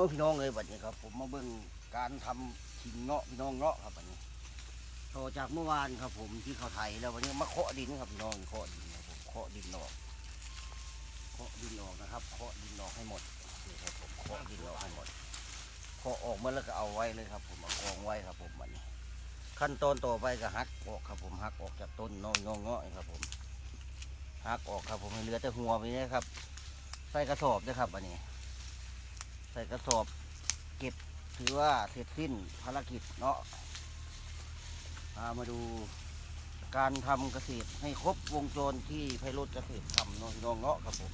อพี่น้องเลยบัดนี้ครับ ผมมาเบิ่งการทำขิงเงาะพี่น้องเงาะครับบัดนี้ต่อจากเมื่อวานครับ ผมที่เขาไถแล้ววันนี้มาเคาะดินครับพี่น้องเคาะดินครับผมเคาะดินออกเคาะดินออกนะครับเคาะดินออกให้หมดนี่ครับผมเคาะดินออกให้หมดเคาะออกมาแล้วก็เอาไว้เลยครับ ผมเอากองไว้ครับ ผมบัดนี้ ขั้นตอนต่อไปก็หักออกครับ ผมหักออกจากต้นเงาะเงาะเงาะครับ ผมหักออกครับ ผมให้เหลือแต่หัวไปนี่ครับ ใส่กระสอบด้วยครับอันนี้ ส่กระสอบเก็บถือว่าเสร็จสิ้นภารกิจเนาะพามาดูการทำเกษตรให้ครบวงจรที่ไพโรธเกษตรทำเนาะพี่น้องเนาะครับผม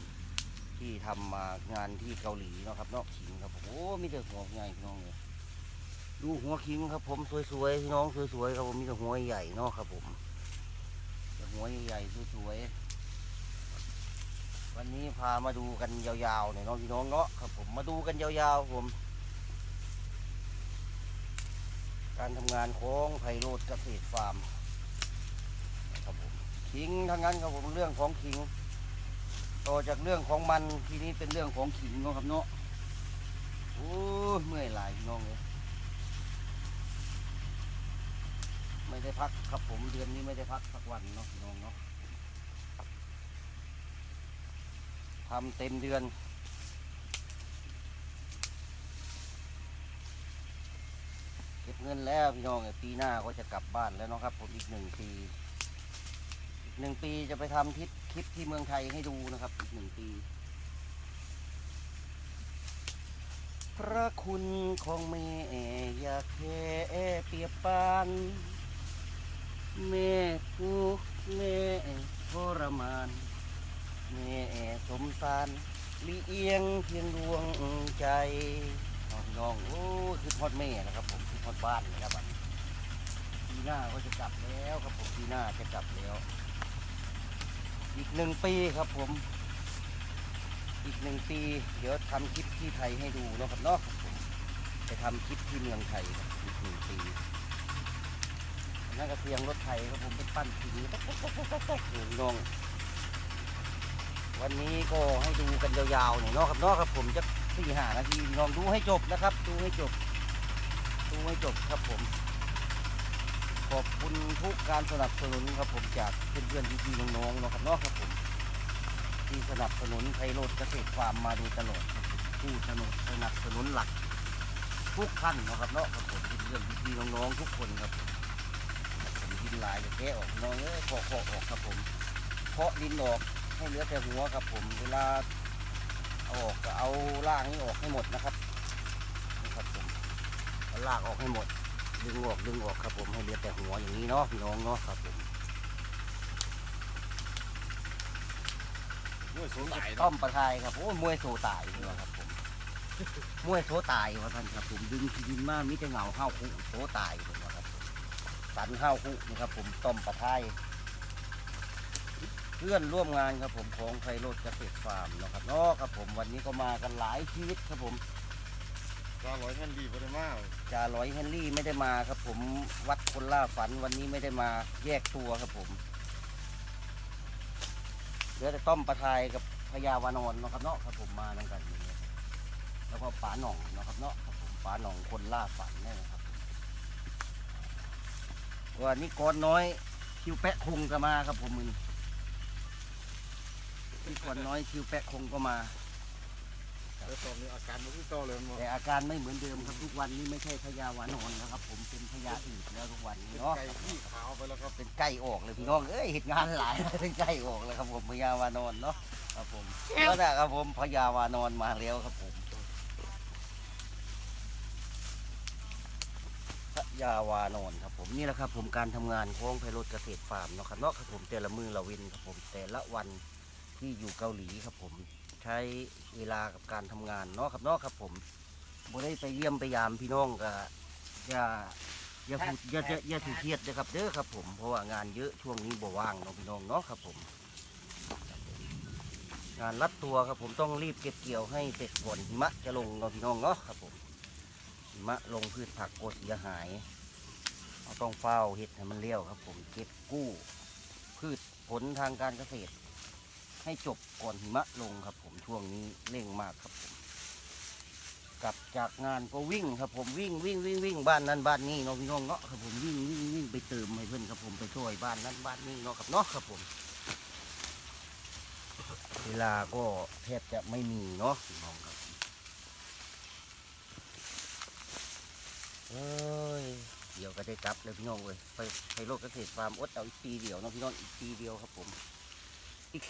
ที่ทำมางานที่เกาหลีเนาะครับเนาะขิงครับผมโอ้มีแต่หัวใหญ่พี่น้องเลยดูหัวขิงครับ ผมสวยๆพี่น้องสวยๆครับผมมีแต่หัวใหญ่เนาะครับผมแต่หัวใหญ่ๆสวยๆ วันนี้พามาดูกันยาวๆหน่อยน้องพี่น้องเนาะครับผมมาดูกันยาวๆผม การทำงานของไพโรดเกษตรฟาร์มครับผมขิงทั้งนั้นครับผมเรื่องของขิง ต่อจากเรื่องของมันทีนี้เป็นเรื่องของขิงเนาะครับเนาะโอ้เมื่อยหลายพี่น้องเลยไม่ได้พักครับผมเดือนนี้ไม่ได้พักสักวันเนาะพี่น้องเนาะ ทำเต็มเดือน เก็บเงินแล้วพี่น้องปีหน้าก็จะกลับบ้านแล้วนะครับผมอีกหนึ่งปีอีกหนึ่งปีจะไปทำทริปคลิปที่เมืองไทยให้ดูนะครับอีกหนึ่งปี พระคุณของแม่อยากแค่เปียบปานแม่ทุกข์แม่ทรมาน แม่สมสารลีเอียงเพียงดวงใจน้องน้องโอ้คือทอดแม่นะครับผมคือทอดบ้านนะครับอันนี้ปีหน้าก็จะกลับแล้วครับผมปีหน้าจะกลับแล้ว อีกหนึ่งปีครับผม อีกหนึ่งปี เดี๋ยวทำคลิปที่ไทยให้ดูนะครับเนาะครับผมไปทำคลิปที่เมืองไทยครับอีกหนึ่งปีนั่นก็เพียงรถไทยครับผมเป็นปั้นทีนี้ต๊อกต๊อกต๊อกต๊อกต๊อกน้อง วันนี้ก็ให้ดูกันยาวๆหน่อยเนาะครับเนาะครับผมจะสี่หานาทีลองดูให้จบนะครับ ดูให้จบ ดูให้จบครับผม ขอบคุณทุกการสนับสนุนครับผมจากเพื่อนๆพี่ๆน้องๆเนาะครับเนาะครับผมที่สนับสนุนไทยโรดเกษตรฟาร์มมาโดยตลอดผู้สนับสนับสนุนหลัก ทุกท่านเนาะครับเนาะครับผมเพื่อนๆพี่ๆน้องๆทุกคนครับผมดินลายจะแกะออกน้องเอ้ยเคาะออกครับผมเคาะดินออก ให้เหลือแต่หัวครับผม เวลาเอาออกก็เอาล่างนี้ออกให้หมดนะครับนี่ครับผมเอาลากออกให้หมด ดึงออกดึงออกครับผมให้เหลือแต่หัวอย่างนี้เนาะพี่น้องเนาะครับผมมวยสูงใหญ่ต้อมประทายครับโอ้ยมวยโซตายนี่แหละครับผมมวยโซตายว่าท่านครับผมดึงที่ดินมามีแต่เงาห้าวคุโซตายผมว่าครับผมสันห้าวคุนี่ครับผมต้อมประทาย เพื่อนร่วมงานครับผมของไพโรดเกษตรฟาร์มเนาะครับเนาะครับผมวันนี้ก็มากันหลายชีวิตครับผมก็ร้อยแห่นดีบ่ได้มาจ่าร้อยเฮนรี่ไม่ได้มาครับผมวัดคนล่าฝันวันนี้ไม่ได้มาแยกตัวครับผมเหลือแต่ต้อมประทายกับพญาวานอนเนาะครับเนาะครับผมมานั่งกันอย่างเงี้ยแล้วก็ป๋าหน่องเนาะครับเนาะครับผมป๋าหน่องคนล่าฝันนี่นะครับวันนี้ก้อนน้อยคิวแปะคงก็มาครับผมมื อนี้พี่ก้อนน้อยคิวแปะคงก็มา แล้วตอนนี้อาการมันคือเก่าเลยมันแต่อาการไม่เหมือนเดิมครับทุกวันนี้ไม่ใช่พญาวานอนแล้วครับ ผมเป็นพญาอื่นแล้วทุกวันนี้เนาะไก่ที่ขาวไปแล้วครับเป็นไก่ออกเลยพี่น้องเอ้ยเหตุงานหลายเป็นไก่ออกเลยครับผมพญาวานอนเนาะครับผมก็ได้ครับผมพญาวานอนมาแล้วครับผมพญาวานอนครับผมนี่แหละครับผมการทำงานของไพโรดเกษตรฟาร์มเนาะครับเนาะครับผมแต่ละมือละเว้นครับผมแต่ละวัน ที่อยู่เกาหลีครับผม ใช้เวลากับการทำงานเนาะครับเนาะครับผมบ่ได้ไปเยี่ยมไปยามพี่น้องก็อย่าอย่าพูดอย่าอย่าอย่าถือเครียดนะครับเด้อครับผมเพราะว่างานเยอะช่วงนี้บ่ว่างเนาะพี่น้องเนาะครับผม งานรัดตัวครับผมต้องรีบเก็บเกี่ยวให้เสร็จก่อนหิมะจะลงเนาะพี่น้องเนาะครับผมหิมะลงพืชผักก็เสียหายเราต้องเฝ้าเห็ดให้มันเลี้ยวครับ ผมเก็บกู้ พืชผลทางการเกษตร ให้จบก่อนหิมะลงครับผมช่วงนี้เร่งมากครับผมกลับจากงานก็วิ่งครับผมวิ่งวิ่งวิ่งวิ่งบ้านนั้นบ้านนี้เนาะพี่น้องเนาะครับผมวิ่งวิ่งวิ่งไปเติมให้เพื่อนครับผมไปช่วยบ้านนั้นบ้านนี้เนาะครับเนาะครับผม เวลาก็แทบจะไม่มีเนาะพี่น้องครับเอ้ยเดี๋ยวก็ได้กลับเลยพี่น้องเลยไปไปโลกเกษตรฟาร์มอดเอาอีกปีเดียวเนาะพี่น้องอีกปีเดียวครับผม อีก